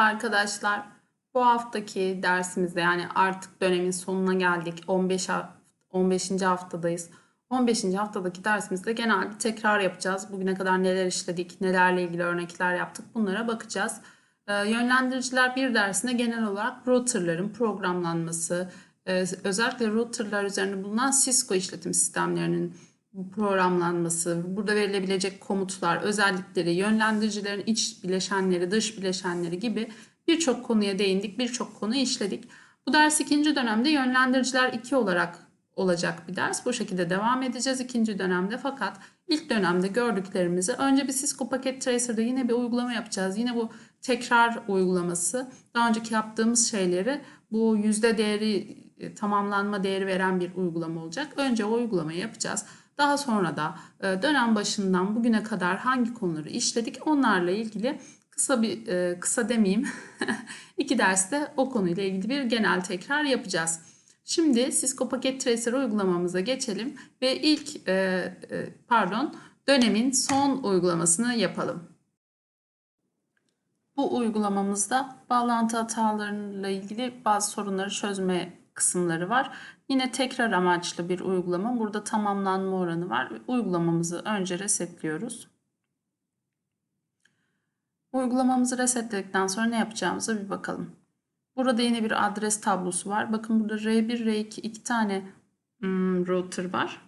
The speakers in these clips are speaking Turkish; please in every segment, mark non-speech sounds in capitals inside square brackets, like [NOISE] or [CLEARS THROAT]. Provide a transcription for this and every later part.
arkadaşlar. Bu haftaki dersimizde yani artık dönemin sonuna geldik. 15 ha- 15. haftadayız. 15. haftadaki dersimizde genel bir tekrar yapacağız. Bugüne kadar neler işledik, nelerle ilgili örnekler yaptık bunlara bakacağız. Ee, yönlendiriciler bir dersinde genel olarak routerların programlanması, e, özellikle routerlar üzerinde bulunan Cisco işletim sistemlerinin programlanması, burada verilebilecek komutlar, özellikleri, yönlendiricilerin iç bileşenleri, dış bileşenleri gibi birçok konuya değindik, birçok konuyu işledik. Bu ders ikinci dönemde yönlendiriciler 2 olarak olacak bir ders. Bu şekilde devam edeceğiz ikinci dönemde fakat ilk dönemde gördüklerimizi önce bir Cisco Packet Tracer'da yine bir uygulama yapacağız. Yine bu tekrar uygulaması. Daha önceki yaptığımız şeyleri bu yüzde değeri e, tamamlanma değeri veren bir uygulama olacak. Önce o uygulamayı yapacağız. Daha sonra da e, dönem başından bugüne kadar hangi konuları işledik onlarla ilgili kısa bir e, kısa demeyeyim [LAUGHS] iki derste o konuyla ilgili bir genel tekrar yapacağız. Şimdi Cisco Packet Tracer uygulamamıza geçelim ve ilk e, pardon dönemin son uygulamasını yapalım. Bu uygulamamızda bağlantı hatalarıyla ilgili bazı sorunları çözme kısımları var. Yine tekrar amaçlı bir uygulama. Burada tamamlanma oranı var. Uygulamamızı önce resetliyoruz. Uygulamamızı resetledikten sonra ne yapacağımıza bir bakalım. Burada yine bir adres tablosu var. Bakın burada R1, R2 iki tane hmm, router var.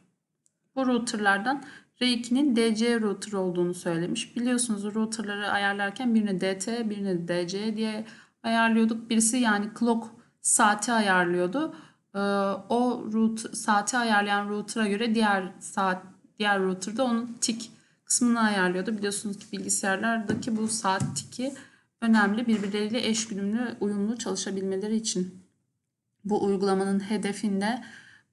Bu routerlardan R2'nin DC router olduğunu söylemiş. Biliyorsunuz routerları ayarlarken birini DT, birini DC diye ayarlıyorduk. Birisi yani clock saati ayarlıyordu. Ee, o root saati ayarlayan router'a göre diğer saat diğer router'da onun tik kısmını ayarlıyordu. Biliyorsunuz ki bilgisayarlardaki bu saat tiki önemli birbirleriyle eş güdümlü uyumlu çalışabilmeleri için. Bu uygulamanın hedefinde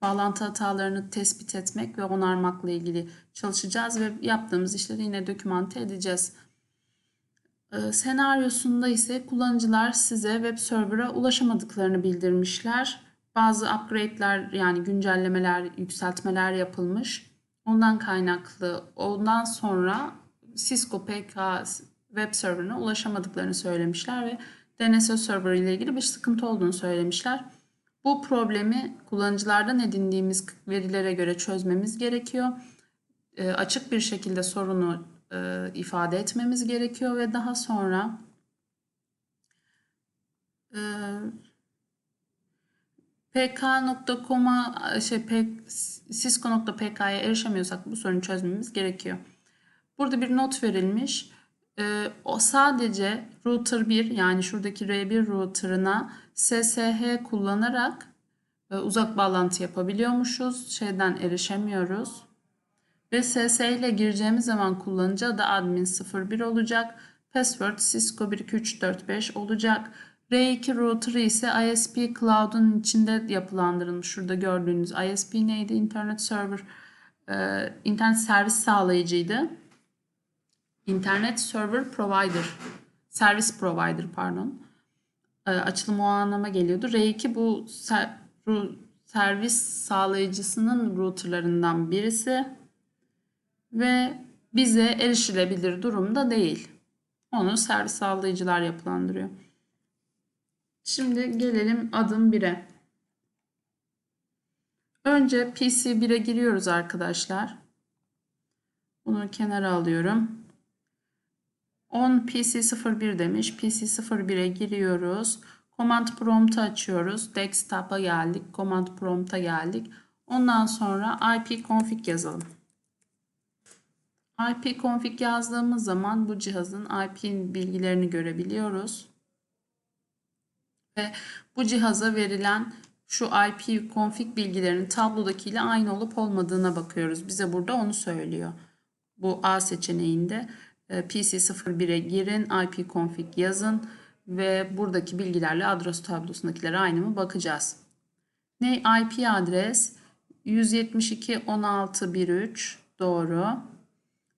bağlantı hatalarını tespit etmek ve onarmakla ilgili çalışacağız ve yaptığımız işleri yine dokümante edeceğiz. Ee, senaryosunda ise kullanıcılar size web server'a ulaşamadıklarını bildirmişler. Bazı upgrade'ler yani güncellemeler, yükseltmeler yapılmış. Ondan kaynaklı ondan sonra Cisco PK web serverına ulaşamadıklarını söylemişler ve DNS server ile ilgili bir sıkıntı olduğunu söylemişler. Bu problemi kullanıcılardan edindiğimiz verilere göre çözmemiz gerekiyor. E, açık bir şekilde sorunu e, ifade etmemiz gerekiyor ve daha sonra e, pk.com'a şey cisco.pk'ya erişemiyorsak bu sorunu çözmemiz gerekiyor. Burada bir not verilmiş. Ee, o sadece router 1 yani şuradaki R1 router'ına SSH kullanarak e, uzak bağlantı yapabiliyormuşuz. Şeyden erişemiyoruz. Ve SSH ile gireceğimiz zaman kullanıcı adı admin 01 olacak. Password Cisco 12345 olacak. R2 router ise ISP Cloud'un içinde yapılandırılmış. Şurada gördüğünüz ISP neydi? Internet Server, e, internet servis sağlayıcıydı. Internet Server Provider, Service Provider pardon. E, açılımı o anlama geliyordu. R2 bu ser, ru, servis sağlayıcısının routerlarından birisi ve bize erişilebilir durumda değil. Onu servis sağlayıcılar yapılandırıyor. Şimdi gelelim adım 1'e. Önce PC 1'e giriyoruz arkadaşlar. Bunu kenara alıyorum. 10 PC01 demiş. PC01'e giriyoruz. Command prompt'u açıyoruz. Desktop'a geldik. Command prompt'a geldik. Ondan sonra ipconfig yazalım. ipconfig yazdığımız zaman bu cihazın IP bilgilerini görebiliyoruz. Bu cihaza verilen şu IP config bilgilerinin tablodakiyle aynı olup olmadığına bakıyoruz. Bize burada onu söylüyor. Bu A seçeneğinde e, PC01'e girin, IP config yazın ve buradaki bilgilerle adres tablosundakilere aynı mı bakacağız. Ne IP adres 172.16.1.3 doğru.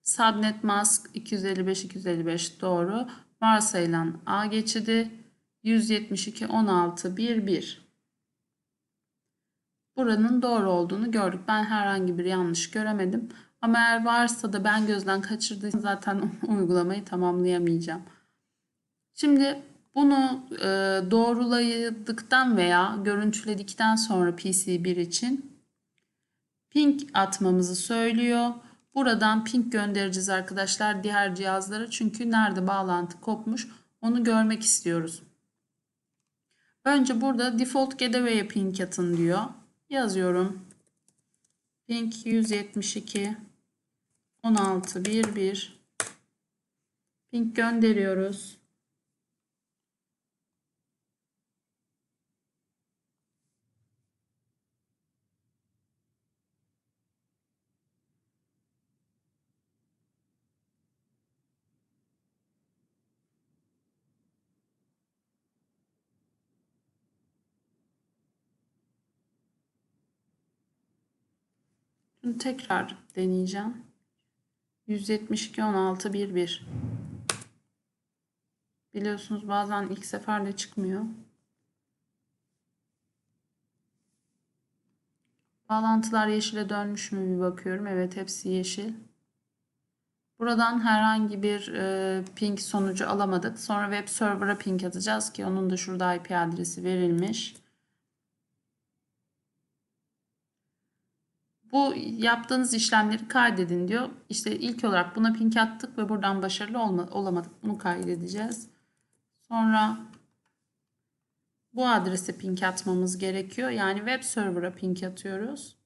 Subnet mask 255.255 doğru. Varsayılan A geçidi 172.16.1.1 Buranın doğru olduğunu gördük. Ben herhangi bir yanlış göremedim. Ama eğer varsa da ben gözden kaçırdıysam zaten [LAUGHS] uygulamayı tamamlayamayacağım. Şimdi Bunu e, doğruladıktan veya görüntüledikten sonra PC1 için ping atmamızı söylüyor. Buradan ping göndereceğiz arkadaşlar diğer cihazlara. Çünkü nerede bağlantı kopmuş onu görmek istiyoruz. Önce burada default gateway'e ping atın diyor. Yazıyorum. Ping 172 16 11 ping gönderiyoruz. Şimdi tekrar deneyeceğim. 172 16 11. Biliyorsunuz bazen ilk seferde çıkmıyor. Bağlantılar yeşile dönmüş mü bir bakıyorum. Evet hepsi yeşil. Buradan herhangi bir e, ping sonucu alamadık. Sonra web server'a ping atacağız ki onun da şurada IP adresi verilmiş. Bu yaptığınız işlemleri kaydedin diyor. İşte ilk olarak buna ping attık ve buradan başarılı olamadık. Bunu kaydedeceğiz. Sonra bu adrese ping atmamız gerekiyor. Yani web server'a ping atıyoruz.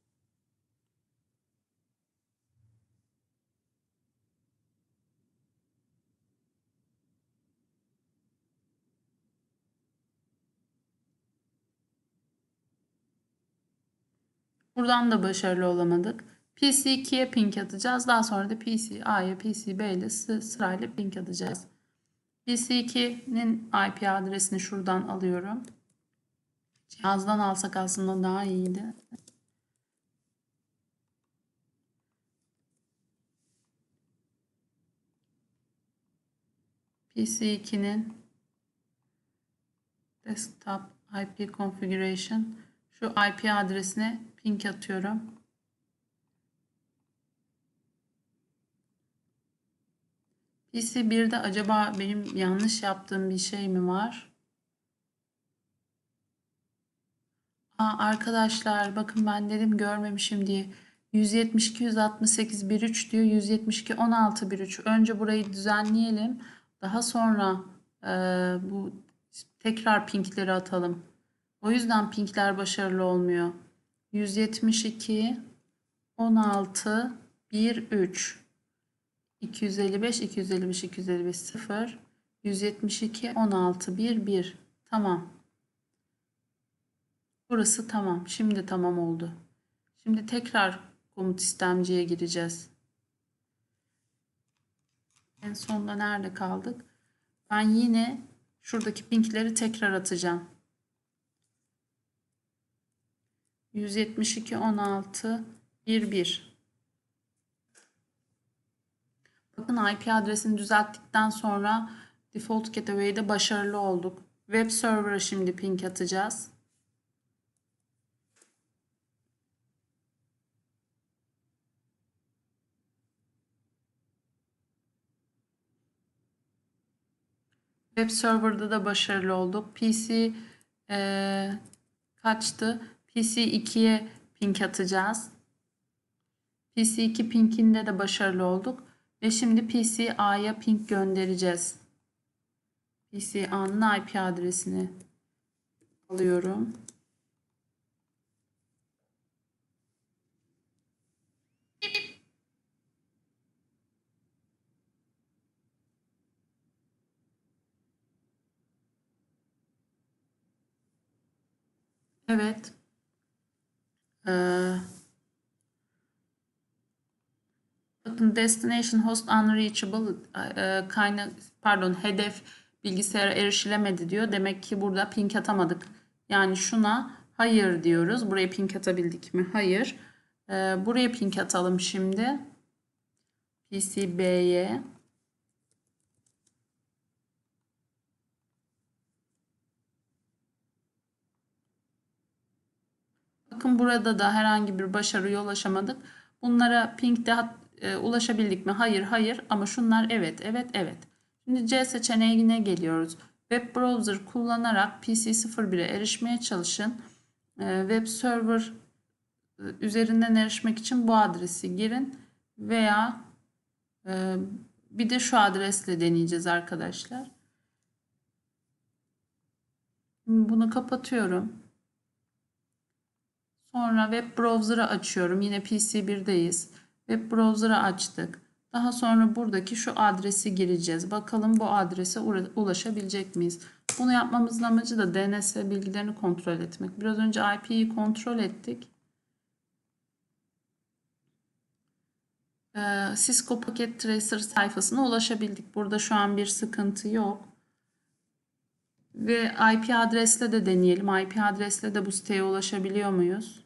Buradan da başarılı olamadık. PC2'ye ping atacağız. Daha sonra da PC A'ya, PC B ile sırayla ping atacağız. PC2'nin IP adresini şuradan alıyorum. Cihazdan alsak aslında daha iyiydi. PC2'nin desktop IP configuration şu IP adresine ping atıyorum. PC1'de acaba benim yanlış yaptığım bir şey mi var? Aa, arkadaşlar bakın ben dedim görmemişim diye. 172 168 13 diyor. 172 16 13. Önce burayı düzenleyelim. Daha sonra e, bu tekrar pinkleri atalım. O yüzden pinkler başarılı olmuyor. 172 16 1 3 255 255 255 0 172 16 1 1 tamam. Burası tamam. Şimdi tamam oldu. Şimdi tekrar komut istemciye gireceğiz. En sonunda nerede kaldık? Ben yine şuradaki pinkleri tekrar atacağım. 172 16 11 Bakın IP adresini düzelttikten sonra default gateway'de başarılı olduk. Web server'a şimdi ping atacağız. Web server'da da başarılı olduk. PC e, kaçtı? PC2'ye ping atacağız. PC2 pinginde de başarılı olduk. Ve şimdi PCA'ya ping göndereceğiz. PCA'nın IP adresini alıyorum. Evet. Ee, bakın destination host unreachable e, kaynak pardon hedef bilgisayara erişilemedi diyor. Demek ki burada ping atamadık. Yani şuna hayır diyoruz. Buraya ping atabildik mi? Hayır. Ee, buraya ping atalım şimdi. PCB'ye. Bakın burada da herhangi bir başarıya ulaşamadık. Bunlara ping'de e, ulaşabildik mi? Hayır, hayır ama şunlar evet, evet, evet. Şimdi C seçeneğine geliyoruz. Web browser kullanarak PC01'e erişmeye çalışın. Ee, Web server e, üzerinden erişmek için bu adresi girin veya e, bir de şu adresle deneyeceğiz arkadaşlar. Bunu kapatıyorum. Sonra web browser'ı açıyorum. Yine PC1'deyiz. Web browser'ı açtık. Daha sonra buradaki şu adresi gireceğiz. Bakalım bu adrese ulaşabilecek miyiz? Bunu yapmamızın amacı da DNS bilgilerini kontrol etmek. Biraz önce IP'yi kontrol ettik. Ee, Cisco Packet Tracer sayfasına ulaşabildik. Burada şu an bir sıkıntı yok. Ve IP adresle de deneyelim. IP adresle de bu siteye ulaşabiliyor muyuz?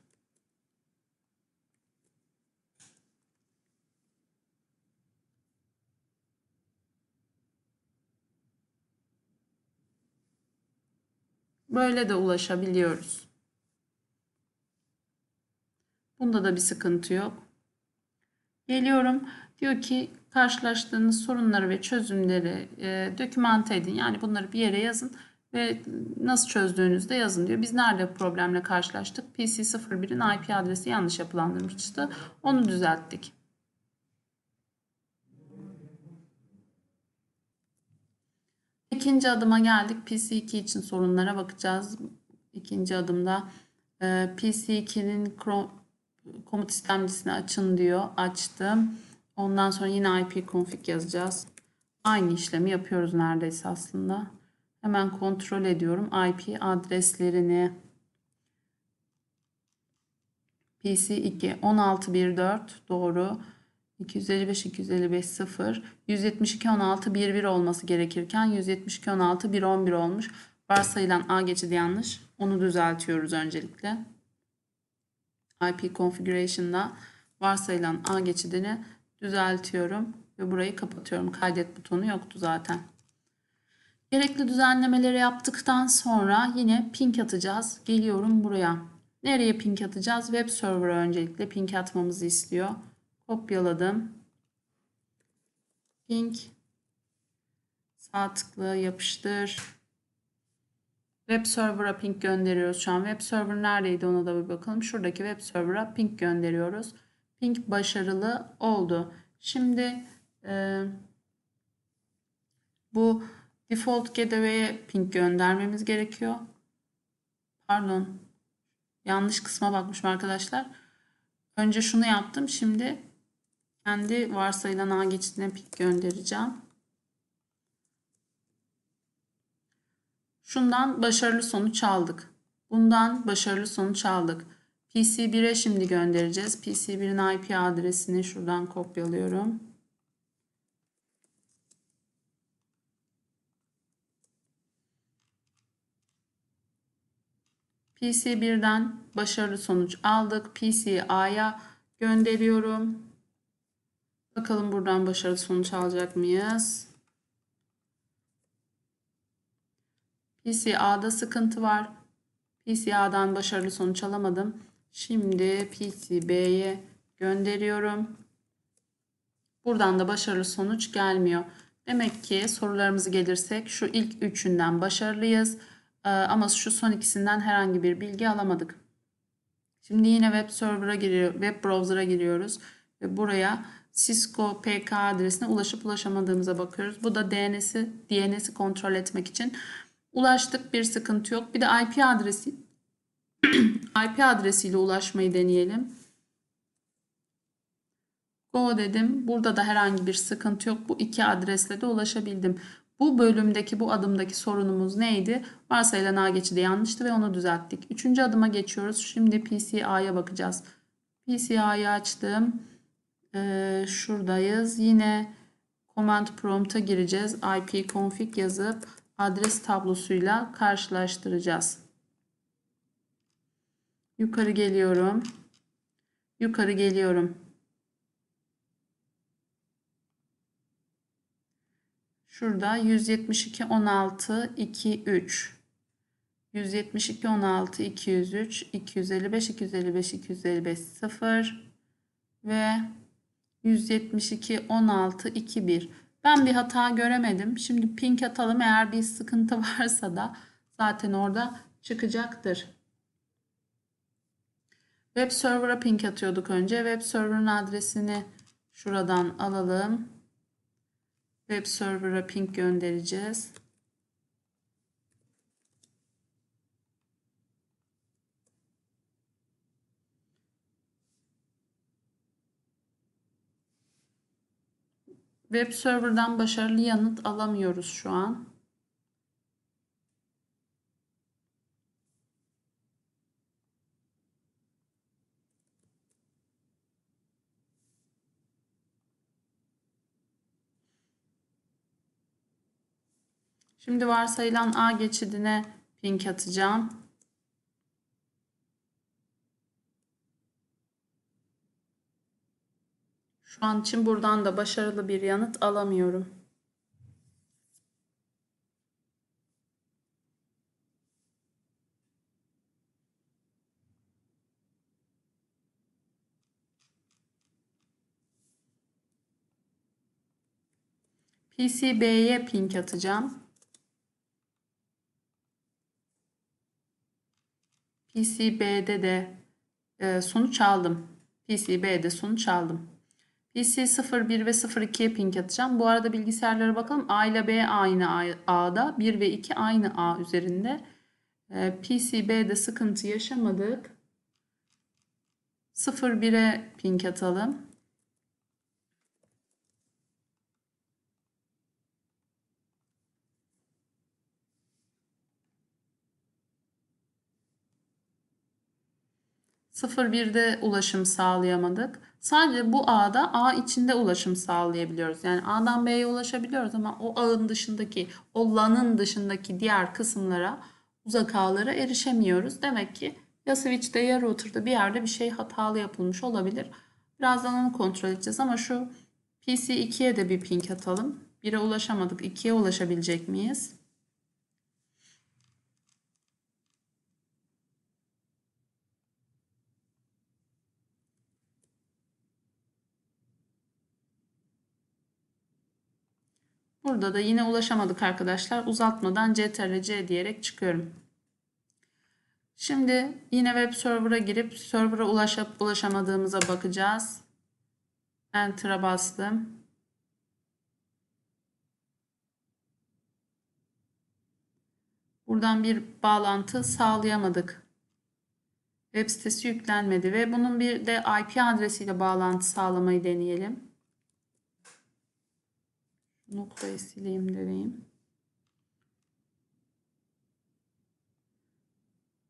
Böyle de ulaşabiliyoruz. Bunda da bir sıkıntı yok. Geliyorum. Diyor ki karşılaştığınız sorunları ve çözümleri e, dokümante edin. Yani bunları bir yere yazın ve nasıl çözdüğünüzü de yazın diyor. Biz nerede problemle karşılaştık? PC01'in IP adresi yanlış yapılandırmıştı. Onu düzelttik. İkinci adıma geldik. PC2 için sorunlara bakacağız. İkinci adımda e, PC2'nin komut istemcisini açın diyor. Açtım. Ondan sonra yine IP config yazacağız. Aynı işlemi yapıyoruz neredeyse aslında. Hemen kontrol ediyorum. IP adreslerini PC2 16.1.4 doğru. 255 255 0 172 16 11 olması gerekirken 172 16 111 olmuş. Varsayılan A geçidi yanlış. Onu düzeltiyoruz öncelikle. IP configuration'da varsayılan A geçidini düzeltiyorum ve burayı kapatıyorum. Kaydet butonu yoktu zaten. Gerekli düzenlemeleri yaptıktan sonra yine ping atacağız. Geliyorum buraya. Nereye ping atacağız? Web server'a öncelikle ping atmamızı istiyor. Kopyaladım. Ping sağ tıkla yapıştır. Web server'a ping gönderiyoruz şu an. Web server neredeydi ona da bir bakalım. Şuradaki web server'a ping gönderiyoruz. Ping başarılı oldu. Şimdi e, bu default gateway'e ping göndermemiz gerekiyor. Pardon. Yanlış kısma bakmışım arkadaşlar. Önce şunu yaptım. Şimdi kendi varsayılan ağ geçidine ping göndereceğim. Şundan başarılı sonuç aldık. Bundan başarılı sonuç aldık. PC1'e şimdi göndereceğiz. PC1'in IP adresini şuradan kopyalıyorum. PC1'den başarılı sonuç aldık. PCA'ya gönderiyorum. Bakalım buradan başarılı sonuç alacak mıyız? PCA'da sıkıntı var. PCA'dan başarılı sonuç alamadım. Şimdi PCB'ye gönderiyorum. Buradan da başarılı sonuç gelmiyor. Demek ki sorularımızı gelirsek şu ilk üçünden başarılıyız. Ee, ama şu son ikisinden herhangi bir bilgi alamadık. Şimdi yine web server'a giriyor, web browser'a giriyoruz ve buraya Cisco PK adresine ulaşıp ulaşamadığımıza bakıyoruz. Bu da DNS'i DNS'i kontrol etmek için Ulaştık bir sıkıntı yok. Bir de IP adresi [CLEARS THROAT] IP adresiyle ulaşmayı deneyelim. Go dedim. Burada da herhangi bir sıkıntı yok. Bu iki adresle de ulaşabildim. Bu bölümdeki bu adımdaki sorunumuz neydi? Varsayılan ağ geçidi yanlıştı ve onu düzelttik. Üçüncü adıma geçiyoruz. Şimdi PCA'ya bakacağız. PCA'yı açtım. Ee, şuradayız. Yine command prompt'a gireceğiz. IP config yazıp adres tablosuyla karşılaştıracağız. Yukarı geliyorum. Yukarı geliyorum. Şurada 172 16 23 172 16 203 255 255 255 0 ve 172 16 21 Ben bir hata göremedim. Şimdi ping atalım. Eğer bir sıkıntı [LAUGHS] varsa da zaten orada çıkacaktır. Web server'a ping atıyorduk önce. Web server'ın adresini şuradan alalım. Web server'a ping göndereceğiz. Web server'dan başarılı yanıt alamıyoruz şu an. Şimdi varsayılan A geçidine ping atacağım. Şu an için buradan da başarılı bir yanıt alamıyorum. PCB'ye ping atacağım. PCB'de de e, sonuç aldım. PCB'de sonuç aldım. PC 01 ve 02'ye ping atacağım. Bu arada bilgisayarlara bakalım. A ile B aynı A'da. 1 ve 2 aynı A üzerinde. E, PCB'de sıkıntı yaşamadık. 01'e ping atalım. Sıfır birde ulaşım sağlayamadık. Sadece bu ağda ağ içinde ulaşım sağlayabiliyoruz. Yani A'dan B'ye ulaşabiliyoruz ama o ağın dışındaki, o LAN'ın dışındaki diğer kısımlara, uzak ağlara erişemiyoruz. Demek ki ya switch'te ya router'da bir yerde bir şey hatalı yapılmış olabilir. Birazdan onu kontrol edeceğiz ama şu PC2'ye de bir ping atalım. 1'e ulaşamadık. 2'ye ulaşabilecek miyiz? Burada da yine ulaşamadık arkadaşlar. Uzatmadan CTRL-C diyerek çıkıyorum. Şimdi yine web server'a girip server'a ulaşıp ulaşamadığımıza bakacağız. Enter'a bastım. Buradan bir bağlantı sağlayamadık. Web sitesi yüklenmedi ve bunun bir de IP adresiyle bağlantı sağlamayı deneyelim. Noktayı sileyim deneyim.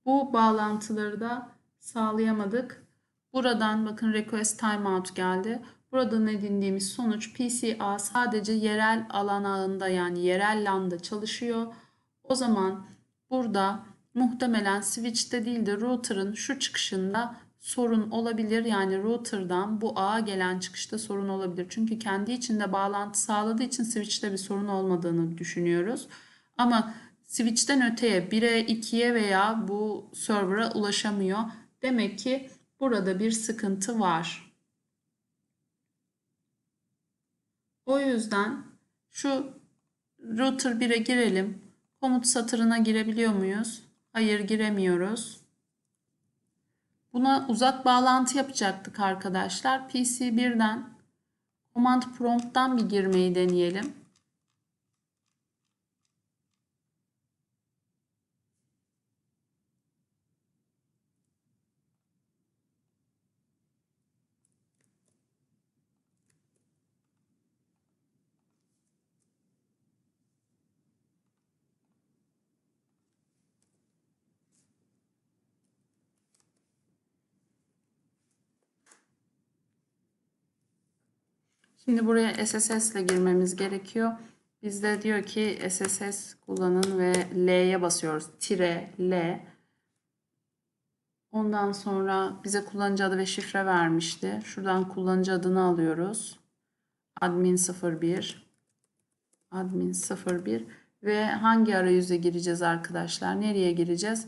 Bu bağlantıları da sağlayamadık. Buradan bakın request timeout geldi. Buradan edindiğimiz sonuç PCA sadece yerel alan ağında yani yerel LAN'da çalışıyor. O zaman burada muhtemelen switch'te değil de router'ın şu çıkışında sorun olabilir. Yani router'dan bu ağa gelen çıkışta sorun olabilir. Çünkü kendi içinde bağlantı sağladığı için switch'te bir sorun olmadığını düşünüyoruz. Ama switch'ten öteye 1'e 2'ye veya bu server'a ulaşamıyor. Demek ki burada bir sıkıntı var. O yüzden şu router 1'e girelim. Komut satırına girebiliyor muyuz? Hayır giremiyoruz. Buna uzak bağlantı yapacaktık arkadaşlar. PC1'den command prompt'tan bir girmeyi deneyelim. Şimdi buraya SSS ile girmemiz gerekiyor. Bizde diyor ki SSS kullanın ve L'ye basıyoruz. Tire L. Ondan sonra bize kullanıcı adı ve şifre vermişti. Şuradan kullanıcı adını alıyoruz. Admin 01 Admin 01 ve hangi arayüze gireceğiz arkadaşlar? Nereye gireceğiz?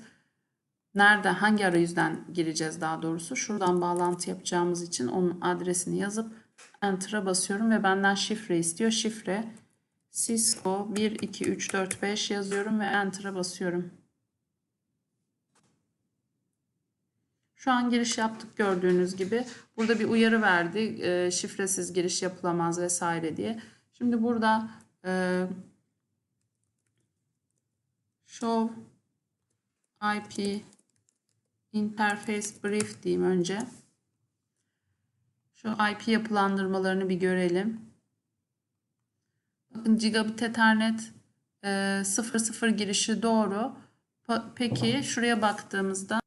Nerede, hangi arayüzden gireceğiz daha doğrusu? Şuradan bağlantı yapacağımız için onun adresini yazıp Enter'a basıyorum ve benden şifre istiyor. Şifre Cisco 1 2 3 4 5 yazıyorum ve Enter'a basıyorum. Şu an giriş yaptık gördüğünüz gibi. Burada bir uyarı verdi. e, şifresiz giriş yapılamaz vesaire diye. Şimdi burada e, show IP interface brief diyeyim önce. Şu IP yapılandırmalarını bir görelim. Bakın gigabit ethernet e, 00 girişi doğru. Pa- Peki şuraya baktığımızda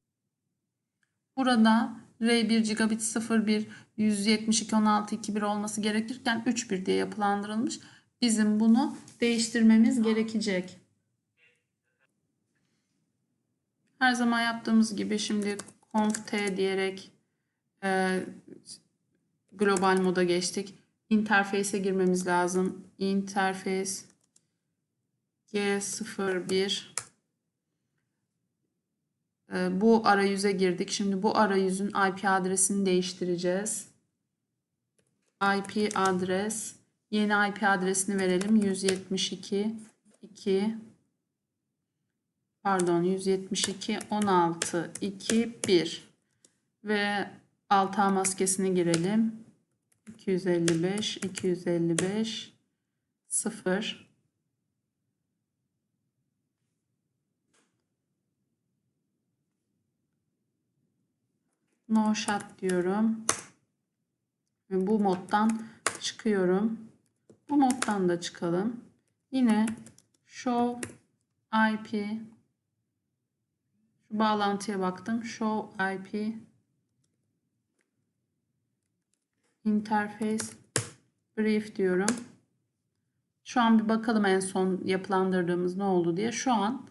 burada R1 gigabit 01 172.16.2.1 olması gerekirken 3.1 diye yapılandırılmış. Bizim bunu değiştirmemiz gerekecek. Her zaman yaptığımız gibi şimdi conf t diyerek e, global moda geçtik. Interface'e girmemiz lazım. Interface G01 e, bu arayüze girdik. Şimdi bu arayüzün IP adresini değiştireceğiz. IP adres yeni IP adresini verelim. 172 2 pardon 172 16 2 1 ve alt ağ maskesini girelim. 255 255 0 No shot diyorum. Ve bu moddan çıkıyorum. Bu moddan da çıkalım. Yine show IP şu bağlantıya baktım. Show IP interface brief diyorum. Şu an bir bakalım en son yapılandırdığımız ne oldu diye. Şu an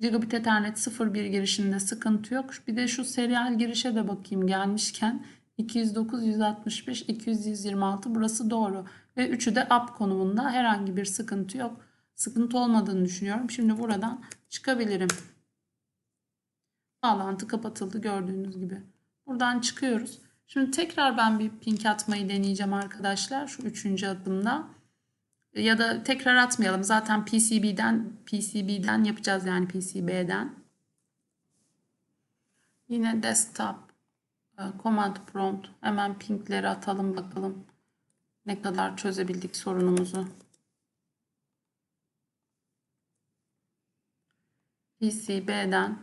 Gigabit Ethernet 01 girişinde sıkıntı yok. Bir de şu serial girişe de bakayım gelmişken 209, 165, 200, 126 burası doğru. Ve üçü de up konumunda herhangi bir sıkıntı yok. Sıkıntı olmadığını düşünüyorum. Şimdi buradan çıkabilirim. Bağlantı kapatıldı gördüğünüz gibi. Buradan çıkıyoruz. Şimdi tekrar ben bir ping atmayı deneyeceğim arkadaşlar. Şu üçüncü adımda. Ya da tekrar atmayalım. Zaten PCB'den PCB'den yapacağız yani PCB'den. Yine desktop e, command prompt hemen pingleri atalım bakalım ne kadar çözebildik sorunumuzu. PCB'den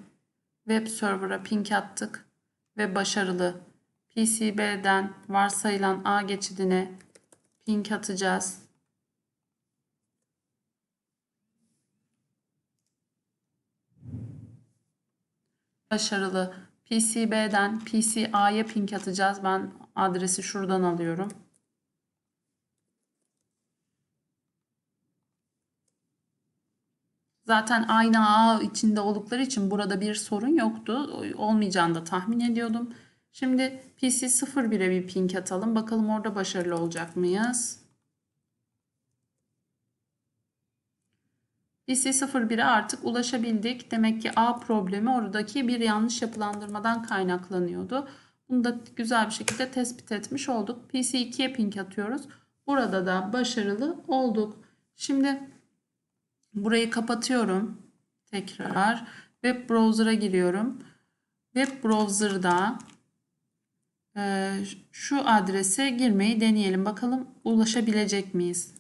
web server'a ping attık ve başarılı. PCB'den varsayılan A geçidine ping atacağız. Başarılı. PCB'den PCA'ya ping atacağız. Ben adresi şuradan alıyorum. Zaten aynı ağ içinde oldukları için burada bir sorun yoktu. Olmayacağını da tahmin ediyordum. Şimdi PC 01'e bir ping atalım. Bakalım orada başarılı olacak mıyız? PC 01'e artık ulaşabildik. Demek ki A problemi oradaki bir yanlış yapılandırmadan kaynaklanıyordu. Bunu da güzel bir şekilde tespit etmiş olduk. PC 2'ye ping atıyoruz. Burada da başarılı olduk. Şimdi burayı kapatıyorum. Tekrar web browser'a giriyorum. Web browser'da şu adrese girmeyi deneyelim. Bakalım ulaşabilecek miyiz?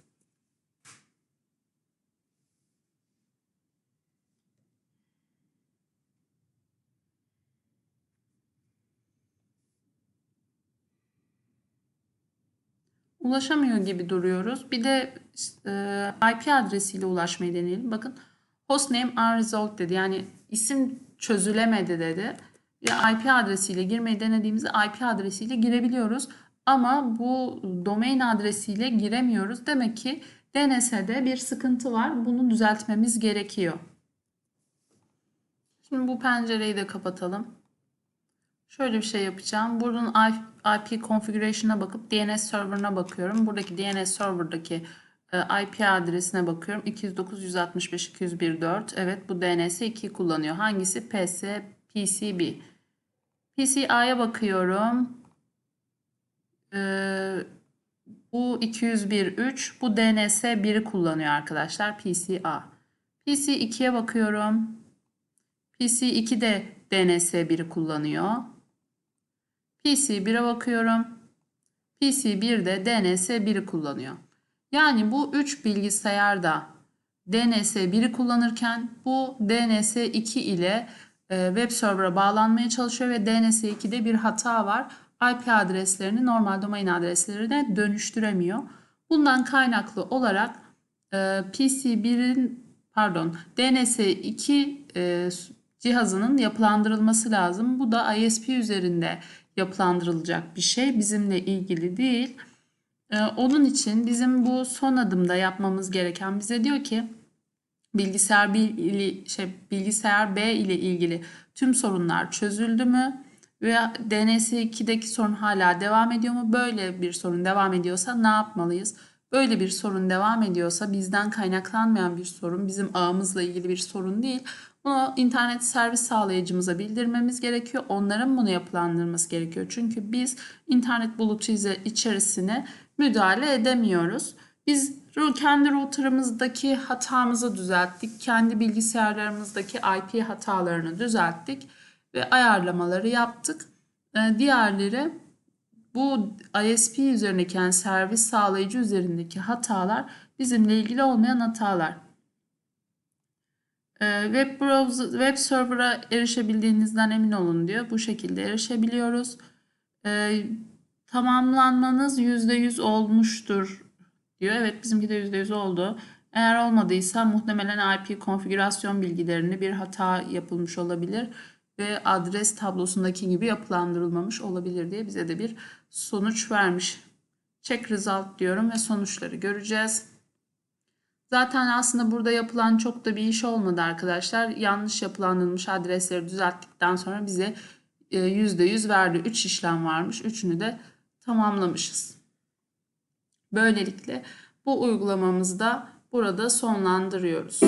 ulaşamıyor gibi duruyoruz. Bir de e, IP adresiyle ulaşmayı deneyelim. Bakın hostname unresolved dedi. Yani isim çözülemedi dedi. IP adresiyle girmeyi denediğimizde IP adresiyle girebiliyoruz. Ama bu domain adresiyle giremiyoruz. Demek ki DNS'de bir sıkıntı var. Bunu düzeltmemiz gerekiyor. Şimdi bu pencereyi de kapatalım. Şöyle bir şey yapacağım. Buradan IP configuration'a bakıp DNS server'ına bakıyorum. Buradaki DNS server'daki e, IP adresine bakıyorum. 209.165.201.4. Evet bu DNS 2 kullanıyor. Hangisi? PS, PCB. PCI'ye bakıyorum. Ee, bu 201 3, bu DNS 1'i kullanıyor arkadaşlar. PCA. PC2'ye bakıyorum. PC2 de DNS 1'i kullanıyor. PC1'e bakıyorum. PC1 de DNS 1'i kullanıyor. Yani bu 3 bilgisayar da DNS 1'i kullanırken bu DNS 2 ile web server'a bağlanmaya çalışıyor ve DNS 2'de bir hata var. IP adreslerini normal domain adreslerine dönüştüremiyor. Bundan kaynaklı olarak e, PC1'in pardon DNS 2 e, cihazının yapılandırılması lazım. Bu da ISP üzerinde yapılandırılacak bir şey. Bizimle ilgili değil. Onun için bizim bu son adımda yapmamız gereken bize diyor ki bilgisayar bir ili, şey bilgisayar B ile ilgili tüm sorunlar çözüldü mü? Veya DNS2'deki sorun hala devam ediyor mu? Böyle bir sorun devam ediyorsa ne yapmalıyız? Böyle bir sorun devam ediyorsa bizden kaynaklanmayan bir sorun, bizim ağımızla ilgili bir sorun değil. Bunu internet servis sağlayıcımıza bildirmemiz gerekiyor. Onların bunu yapılandırması gerekiyor. Çünkü biz internet bulutu içerisine müdahale edemiyoruz. Biz kendi router'ımızdaki hatamızı düzelttik. Kendi bilgisayarlarımızdaki IP hatalarını düzelttik ve ayarlamaları yaptık. Ee, Diğerleri bu ISP üzerindeki yani servis sağlayıcı üzerindeki hatalar bizimle ilgili olmayan hatalar. Ee, Web browser, web server'a erişebildiğinizden emin olun diyor. Bu şekilde erişebiliyoruz. Ee, tamamlanmanız %100 olmuştur diyor. Evet bizimki de %100 oldu. Eğer olmadıysa muhtemelen IP konfigürasyon bilgilerini bir hata yapılmış olabilir ve adres tablosundaki gibi yapılandırılmamış olabilir diye bize de bir sonuç vermiş. Check result diyorum ve sonuçları göreceğiz. Zaten aslında burada yapılan çok da bir iş olmadı arkadaşlar. Yanlış yapılandırılmış adresleri düzelttikten sonra bize %100 verdi. 3 işlem varmış. Üçünü de tamamlamışız. Böylelikle bu uygulamamızı da burada sonlandırıyoruz.